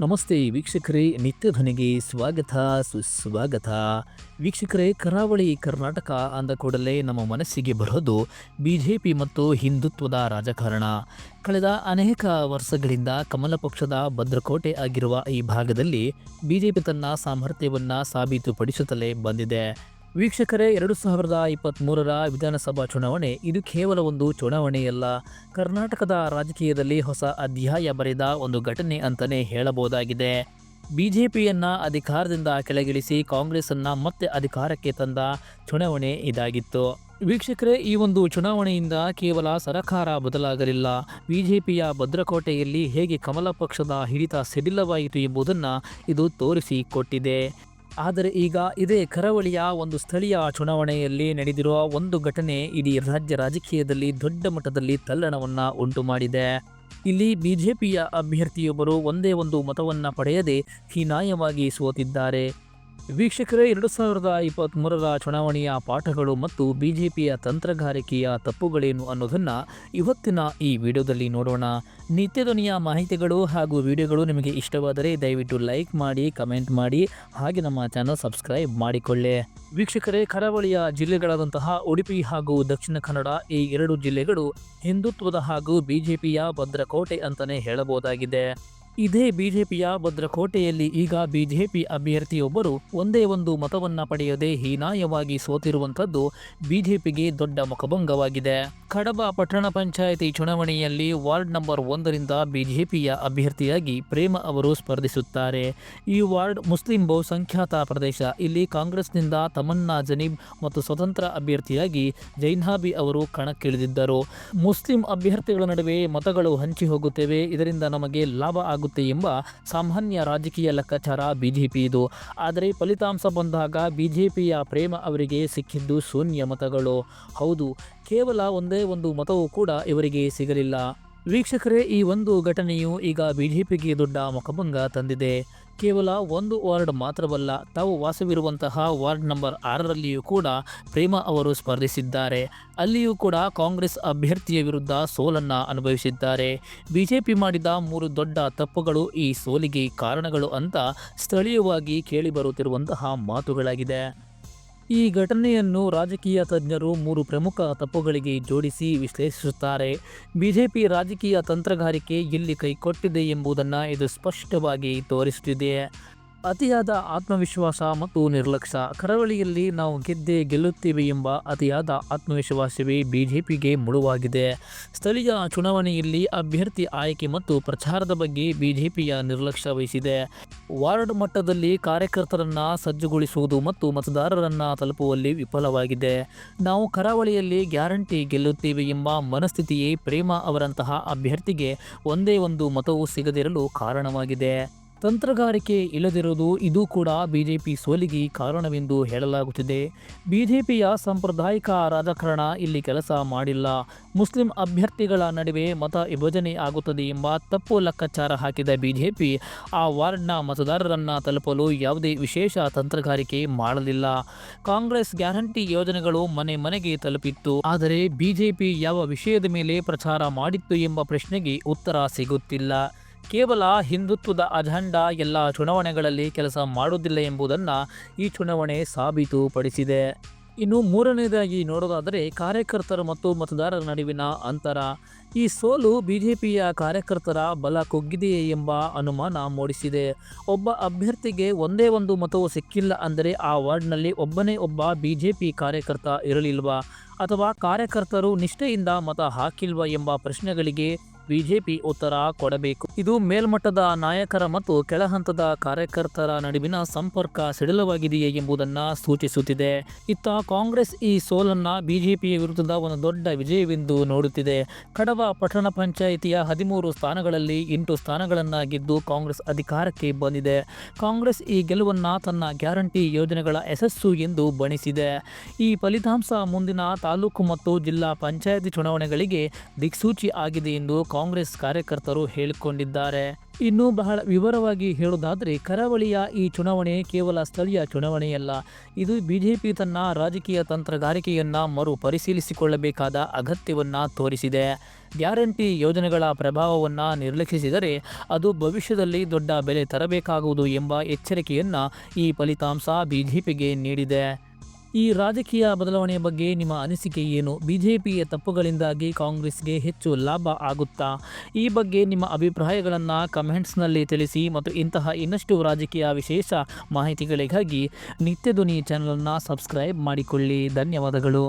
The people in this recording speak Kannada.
ನಮಸ್ತೆ ವೀಕ್ಷಕರೇ, ನಿತ್ಯ ಧ್ವನಿಗೆ ಸ್ವಾಗತ, ಸುಸ್ವಾಗತ. ವೀಕ್ಷಕರೇ, ಕರಾವಳಿ ಕರ್ನಾಟಕ ಅಂದ ಕೂಡಲೇ ನಮ್ಮ ಮನಸ್ಸಿಗೆ ಬರೋದು ಬಿ ಜೆ ಪಿ ಮತ್ತು ಹಿಂದುತ್ವದ ರಾಜಕಾರಣ. ಕಳೆದ ಅನೇಕ ವರ್ಷಗಳಿಂದ ಕಮಲ ಪಕ್ಷದ ಭದ್ರಕೋಟೆ ಆಗಿರುವ ಈ ಭಾಗದಲ್ಲಿ ಬಿ ಜೆ ಪಿ ತನ್ನ ಸಾಮರ್ಥ್ಯವನ್ನು ಸಾಬೀತುಪಡಿಸುತ್ತಲೇ ಬಂದಿದೆ. ವೀಕ್ಷಕರೇ, ಎರಡು ಸಾವಿರದ ಇಪ್ಪತ್ತ್ಮೂರರ ವಿಧಾನಸಭಾ ಚುನಾವಣೆ. ಇದು ಕೇವಲ ಒಂದು ಚುನಾವಣೆಯಲ್ಲ. ಕರ್ನಾಟಕದ ರಾಜಕೀಯದಲ್ಲಿ ಹೊಸ ಅಧ್ಯಾಯ ಬರೆದ ಒಂದು ಘಟನೆ ಅಂತಲೇ ಹೇಳಬಹುದಾಗಿದೆ. ಬಿಜೆಪಿಯನ್ನು ಅಧಿಕಾರದಿಂದ ಕೆಳಗಿಳಿಸಿ ಕಾಂಗ್ರೆಸ್ಸನ್ನು ಮತ್ತೆ ಅಧಿಕಾರಕ್ಕೆ ತಂದ ಚುನಾವಣೆ ಇದಾಗಿತ್ತು. ವೀಕ್ಷಕರೇ, ಈ ಒಂದು ಚುನಾವಣೆಯಿಂದ ಕೇವಲ ಸರಕಾರ ಬದಲಾಗಲಿಲ್ಲ. ಬಿಜೆಪಿಯ ಭದ್ರಕೋಟೆಯಲ್ಲಿ ಹೇಗೆ ಕಮಲ ಪಕ್ಷದ ಹಿಡಿತ ಸಡಿಲವಾಯಿತು ಎಂಬುದನ್ನು ಇದು ತೋರಿಸಿಕೊಟ್ಟಿದೆ ಆದರೆ ಈಗ ಇದೇ ಕರಾವಳಿಯ ಒಂದು ಸ್ಥಳೀಯ ಚುನಾವಣೆಯಲ್ಲಿ ನಡೆದಿರುವ ಒಂದು ಘಟನೆ ಇಡೀ ರಾಜ್ಯ ರಾಜಕೀಯದಲ್ಲಿ ದೊಡ್ಡ ಮಟ್ಟದಲ್ಲಿ ತಲ್ಲಣವನ್ನು ಉಂಟು ಮಾಡಿದೆ. ಇಲ್ಲಿ ಬಿಜೆಪಿಯ ಅಭ್ಯರ್ಥಿಯೊಬ್ಬರು ಒಂದೇ ಒಂದು ಮತವನ್ನು ಪಡೆಯದೆ ಹೀನಾಯವಾಗಿ ಸೋತಿದ್ದಾರೆ. ವೀಕ್ಷಕರೇ, ಎರಡು ಸಾವಿರದ ಇಪ್ಪತ್ತ್ಮೂರರ ಚುನಾವಣೆಯ ಪಾಠಗಳು ಮತ್ತು ಬಿಜೆಪಿಯ ತಂತ್ರಗಾರಿಕೆಯ ತಪ್ಪುಗಳೇನು ಅನ್ನೋದನ್ನು ಇವತ್ತಿನ ಈ ವಿಡಿಯೋದಲ್ಲಿ ನೋಡೋಣ. ನಿತ್ಯಧ್ವನಿಯ ಮಾಹಿತಿಗಳು ಹಾಗೂ ವಿಡಿಯೋಗಳು ನಿಮಗೆ ಇಷ್ಟವಾದರೆ ದಯವಿಟ್ಟು ಲೈಕ್ ಮಾಡಿ, ಕಮೆಂಟ್ ಮಾಡಿ, ಹಾಗೆ ನಮ್ಮ ಚಾನಲ್ ಸಬ್ಸ್ಕ್ರೈಬ್ ಮಾಡಿಕೊಳ್ಳಿ. ವೀಕ್ಷಕರೇ, ಕರಾವಳಿಯ ಜಿಲ್ಲೆಗಳಾದಂತಹ ಉಡುಪಿ ಹಾಗೂ ದಕ್ಷಿಣ ಕನ್ನಡ ಈ ಎರಡು ಜಿಲ್ಲೆಗಳು ಹಿಂದುತ್ವದ ಹಾಗೂ ಬಿಜೆಪಿಯ ಭದ್ರಕೋಟೆ ಅಂತಲೇ ಹೇಳಬಹುದಾಗಿದೆ. ಇದೇ ಬಿಜೆಪಿಯ ಭದ್ರಕೋಟೆಯಲ್ಲಿ ಈಗ ಬಿಜೆಪಿ ಅಭ್ಯರ್ಥಿಯೊಬ್ಬರು ಒಂದೇ ಒಂದು ಮತವನ್ನ ಪಡೆಯದೆ ಹೀನಾಯವಾಗಿ ಸೋತಿರುವಂಥದ್ದು ಬಿಜೆಪಿಗೆ ದೊಡ್ಡ ಮುಖಭಂಗವಾಗಿದೆ. ಕಡಬ ಪಟ್ಟಣ ಪಂಚಾಯಿತಿ ಚುನಾವಣೆಯಲ್ಲಿ ವಾರ್ಡ್ ನಂಬರ್ ಒಂದರಿಂದ ಬಿಜೆಪಿಯ ಅಭ್ಯರ್ಥಿಯಾಗಿ ಪ್ರೇಮ ಅವರು ಸ್ಪರ್ಧಿಸುತ್ತಾರೆ. ಈ ವಾರ್ಡ್ ಮುಸ್ಲಿಂ ಬಹುಸಂಖ್ಯಾತ ಪ್ರದೇಶ. ಇಲ್ಲಿ ಕಾಂಗ್ರೆಸ್ನಿಂದ ತಮನ್ನಾ ಜನೀಬ್ ಮತ್ತು ಸ್ವತಂತ್ರ ಅಭ್ಯರ್ಥಿಯಾಗಿ ಜೈನ್ಹಾಬಿ ಅವರು ಕಣಕ್ಕಿಳಿದಿದ್ದರು. ಮುಸ್ಲಿಂ ಅಭ್ಯರ್ಥಿಗಳ ನಡುವೆ ಮತಗಳು ಹಂಚಿ ಹೋಗುತ್ತೇವೆ ಇದರಿಂದ ನಮಗೆ ಲಾಭ ಆಗುತ್ತದೆ. ಎಂಬ ಸಾಮಾನ್ಯ ರಾಜಕೀಯ ಲೆಕ್ಕಾಚಾರ ಬಿಜೆಪಿ ಇದು. ಆದರೆ ಫಲಿತಾಂಶ ಬಂದಾಗ ಬಿಜೆಪಿಯ ಪ್ರೇಮ ಅವರಿಗೆ ಸಿಕ್ಕಿದ್ದು ಶೂನ್ಯ ಮತಗಳು. ಹೌದು, ಕೇವಲ ಒಂದೇ ಒಂದು ಮತವೂ ಕೂಡ ಇವರಿಗೆ ಸಿಗಲಿಲ್ಲ. ವೀಕ್ಷಕರೇ, ಈ ಒಂದು ಘಟನೆಯು ಈಗ ಬಿಜೆಪಿಗೆ ದೊಡ್ಡ ಮುಖಭಂಗ ತಂದಿದೆ. ಕೇವಲ ಒಂದು ವಾರ್ಡ್ ಮಾತ್ರವಲ್ಲ, ತಾವು ವಾಸವಿರುವಂತಹ ವಾರ್ಡ್ ನಂಬರ್ ಆರರಲ್ಲಿಯೂ ಕೂಡ ಪ್ರೇಮ ಅವರು ಸ್ಪರ್ಧಿಸಿದ್ದಾರೆ. ಅಲ್ಲಿಯೂ ಕೂಡ ಕಾಂಗ್ರೆಸ್ ಅಭ್ಯರ್ಥಿಯ ವಿರುದ್ಧ ಸೋಲನ್ನು ಅನುಭವಿಸಿದ್ದಾರೆ. ಬಿಜೆಪಿ ಮಾಡಿದ ಮೂರು ದೊಡ್ಡ ತಪ್ಪುಗಳು ಈ ಸೋಲಿಗೆ ಕಾರಣಗಳು ಅಂತ ಸ್ಥಳೀಯವಾಗಿ ಕೇಳಿಬರುತ್ತಿರುವಂತಹ ಮಾತುಗಳಾಗಿದೆ. ಈ ಘಟನೆಯನ್ನು ರಾಜಕೀಯ ತಜ್ಞರು ಮೂರು ಪ್ರಮುಖ ತಪ್ಪುಗಳಿಗೆ ಜೋಡಿಸಿ ವಿಶ್ಲೇಷಿಸುತ್ತಾರೆ. ಬಿಜೆಪಿ ರಾಜಕೀಯ ತಂತ್ರಗಾರಿಕೆ ಎಲ್ಲಿ ಕೈಕೊಟ್ಟಿದೆ ಎಂಬುದನ್ನು ಇದು ಸ್ಪಷ್ಟವಾಗಿ ತೋರಿಸುತ್ತಿದೆ. ಅತಿಯಾದ ಆತ್ಮವಿಶ್ವಾಸ ಮತ್ತು ನಿರ್ಲಕ್ಷ್ಯ. ಕರಾವಳಿಯಲ್ಲಿ ನಾವು ಗೆದ್ದೆ ಗೆಲ್ಲುತ್ತೇವೆ ಎಂಬ ಅತಿಯಾದ ಆತ್ಮವಿಶ್ವಾಸವೇ ಬಿಜೆಪಿಗೆ ಮುಳುವಾಗಿದೆ. ಸ್ಥಳೀಯ ಚುನಾವಣೆಯಲ್ಲಿ ಅಭ್ಯರ್ಥಿ ಆಯ್ಕೆ ಮತ್ತು ಪ್ರಚಾರದ ಬಗ್ಗೆ ಬಿಜೆಪಿಯ ನಿರ್ಲಕ್ಷ್ಯ ವಹಿಸಿದೆ. ವಾರ್ಡ್ ಮಟ್ಟದಲ್ಲಿ ಕಾರ್ಯಕರ್ತರನ್ನು ಸಜ್ಜುಗೊಳಿಸುವುದು ಮತ್ತು ಮತದಾರರನ್ನು ತಲುಪುವಲ್ಲಿ ವಿಫಲವಾಗಿದೆ. ನಾವು ಕರಾವಳಿಯಲ್ಲಿ ಗ್ಯಾರಂಟಿ ಗೆಲ್ಲುತ್ತೇವೆ ಎಂಬ ಮನಸ್ಥಿತಿಯೇ ಪ್ರೇಮ ಅವರಂತಹ ಅಭ್ಯರ್ಥಿಗೆ ಒಂದೇ ಒಂದು ಮತವು ಸಿಗದಿರಲು ಕಾರಣವಾಗಿದೆ. ತಂತ್ರಗಾರಿಕೆ ಇಲ್ಲದಿರುವುದು ಇದು ಕೂಡ ಬಿಜೆಪಿ ಸೋಲಿಗೆ ಕಾರಣವೆಂದು ಹೇಳಲಾಗುತ್ತಿದೆ. ಬಿಜೆಪಿಯ ಸಾಂಪ್ರದಾಯಿಕ ರಾಜಕಾರಣ ಇಲ್ಲಿ ಕೆಲಸ ಮಾಡಿಲ್ಲ. ಮುಸ್ಲಿಂ ಅಭ್ಯರ್ಥಿಗಳ ನಡುವೆ ಮತ ವಿಭಜನೆ ಆಗುತ್ತದೆ ಎಂಬ ತಪ್ಪು ಲೆಕ್ಕಾಚಾರ ಹಾಕಿದ ಬಿಜೆಪಿ ಆ ವಾರ್ಡ್ನ ಮತದಾರರನ್ನು ತಲುಪಲು ಯಾವುದೇ ವಿಶೇಷ ತಂತ್ರಗಾರಿಕೆ ಮಾಡಲಿಲ್ಲ. ಕಾಂಗ್ರೆಸ್ ಗ್ಯಾರಂಟಿ ಯೋಜನೆಗಳು ಮನೆ ಮನೆಗೆ ತಲುಪಿತ್ತು. ಆದರೆ ಬಿಜೆಪಿ ಯಾವ ವಿಷಯದ ಮೇಲೆ ಪ್ರಚಾರ ಮಾಡಿತ್ತು ಎಂಬ ಪ್ರಶ್ನೆಗೆ ಉತ್ತರ ಸಿಗುತ್ತಿಲ್ಲ. ಕೇವಲ ಹಿಂದುತ್ವದ ಅಜೆಂಡಾ ಎಲ್ಲ ಚುನಾವಣೆಗಳಲ್ಲಿ ಕೆಲಸ ಮಾಡುವುದಿಲ್ಲ ಎಂಬುದನ್ನು ಈ ಚುನಾವಣೆ ಸಾಬೀತುಪಡಿಸಿದೆ. ಇನ್ನು ಮೂರನೇದಾಗಿ ನೋಡೋದಾದರೆ ಕಾರ್ಯಕರ್ತರು ಮತ್ತು ಮತದಾರರ ನಡುವಿನ ಅಂತರ. ಈ ಸೋಲು ಬಿಜೆಪಿಯ ಕಾರ್ಯಕರ್ತರ ಬಲ ಕುಗ್ಗಿದೆಯೇ ಎಂಬ ಅನುಮಾನ ಮೂಡಿಸಿದೆ. ಒಬ್ಬ ಅಭ್ಯರ್ಥಿಗೆ ಒಂದೇ ಒಂದು ಮತವು ಸಿಕ್ಕಿಲ್ಲ ಅಂದರೆ ಆ ವಾರ್ಡ್ನಲ್ಲಿ ಒಬ್ಬನೇ ಒಬ್ಬ ಬಿಜೆಪಿ ಕಾರ್ಯಕರ್ತ ಇರಲಿಲ್ವಾ? ಅಥವಾ ಕಾರ್ಯಕರ್ತರು ನಿಷ್ಠೆಯಿಂದ ಮತ ಹಾಕಿಲ್ವಾ ಎಂಬ ಪ್ರಶ್ನೆಗಳಿಗೆ ಬಿಜೆಪಿ ಉತ್ತರ ಕೊಡಬೇಕು. ಇದು ಮೇಲ್ಮಟ್ಟದ ನಾಯಕರ ಮತ್ತು ಕೆಳಹಂತದ ಕಾರ್ಯಕರ್ತರ ನಡುವಿನ ಸಂಪರ್ಕ ಸಡಿಲವಾಗಿದೆಯೇ ಎಂಬುದನ್ನು ಸೂಚಿಸುತ್ತಿದೆ. ಇತ್ತ ಕಾಂಗ್ರೆಸ್ ಈ ಸೋಲನ್ನು ಬಿಜೆಪಿಯ ವಿರುದ್ಧದ ಒಂದು ದೊಡ್ಡ ವಿಜಯವೆಂದು ನೋಡುತ್ತಿದೆ. ಕಡವ ಪಟ್ಟಣ ಪಂಚಾಯಿತಿಯ ಹದಿಮೂರು ಸ್ಥಾನಗಳಲ್ಲಿ ಎಂಟು ಸ್ಥಾನಗಳನ್ನು ಗೆದ್ದು ಕಾಂಗ್ರೆಸ್ ಅಧಿಕಾರಕ್ಕೆ ಬಂದಿದೆ. ಕಾಂಗ್ರೆಸ್ ಈ ಗೆಲುವನ್ನು ತನ್ನ ಗ್ಯಾರಂಟಿ ಯೋಜನೆಗಳ ಯಶಸ್ಸು ಎಂದು ಬಣಿಸಿದೆ ಈ ಫಲಿತಾಂಶ ಮುಂದಿನ ತಾಲೂಕು ಮತ್ತು ಜಿಲ್ಲಾ ಪಂಚಾಯಿತಿ ಚುನಾವಣೆಗಳಿಗೆ ದಿಕ್ಸೂಚಿ ಆಗಿದೆ ಎಂದು ಕಾಂಗ್ರೆಸ್ ಕಾರ್ಯಕರ್ತರು ಹೇಳಿಕೊಂಡಿದ್ದಾರೆ. ಇನ್ನು ಬಹಳ ವಿವರವಾಗಿ ಹೇಳುವುದಾದರೆ, ಕರಾವಳಿಯ ಈ ಚುನಾವಣೆ ಕೇವಲ ಸ್ಥಳೀಯ ಚುನಾವಣೆಯಲ್ಲ ಇದು ಬಿಜೆಪಿ ತನ್ನ ರಾಜಕೀಯ ತಂತ್ರಗಾರಿಕೆಯನ್ನು ಮರು ಪರಿಶೀಲಿಸಿಕೊಳ್ಳಬೇಕಾದ ಅಗತ್ಯವನ್ನು ತೋರಿಸಿದೆ. ಗ್ಯಾರಂಟಿ ಯೋಜನೆಗಳ ಪ್ರಭಾವವನ್ನು ನಿರ್ಲಕ್ಷಿಸಿದರೆ, ಅದು ಭವಿಷ್ಯದಲ್ಲಿ ದೊಡ್ಡ ಬೆಲೆ ತರಬೇಕಾಗುವುದು ಎಂಬ ಎಚ್ಚರಿಕೆಯನ್ನು ಈ ಫಲಿತಾಂಶ ಬಿಜೆಪಿಗೆ ನೀಡಿದೆ. ಈ ರಾಜಕೀಯ ಬದಲಾವಣೆಯ ಬಗ್ಗೆ ನಿಮ್ಮ ಅನಿಸಿಕೆ ಏನು? ಬಿಜೆಪಿಯ ತಪ್ಪುಗಳಿಂದಾಗಿ ಕಾಂಗ್ರೆಸ್ಗೆ ಹೆಚ್ಚು ಲಾಭ ಆಗುತ್ತಾ? ಈ ಬಗ್ಗೆ ನಿಮ್ಮ ಅಭಿಪ್ರಾಯಗಳನ್ನು ಕಮೆಂಟ್ಸ್ನಲ್ಲಿ ತಿಳಿಸಿ ಮತ್ತು ಇಂತಹ ಇನ್ನಷ್ಟು ರಾಜಕೀಯ ವಿಶೇಷ ಮಾಹಿತಿಗಳಿಗಾಗಿ ನಿತ್ಯ ಧ್ವನಿ ಚಾನಲನ್ನು ಸಬ್ಸ್ಕ್ರೈಬ್ ಮಾಡಿಕೊಳ್ಳಿ. ಧನ್ಯವಾದಗಳು.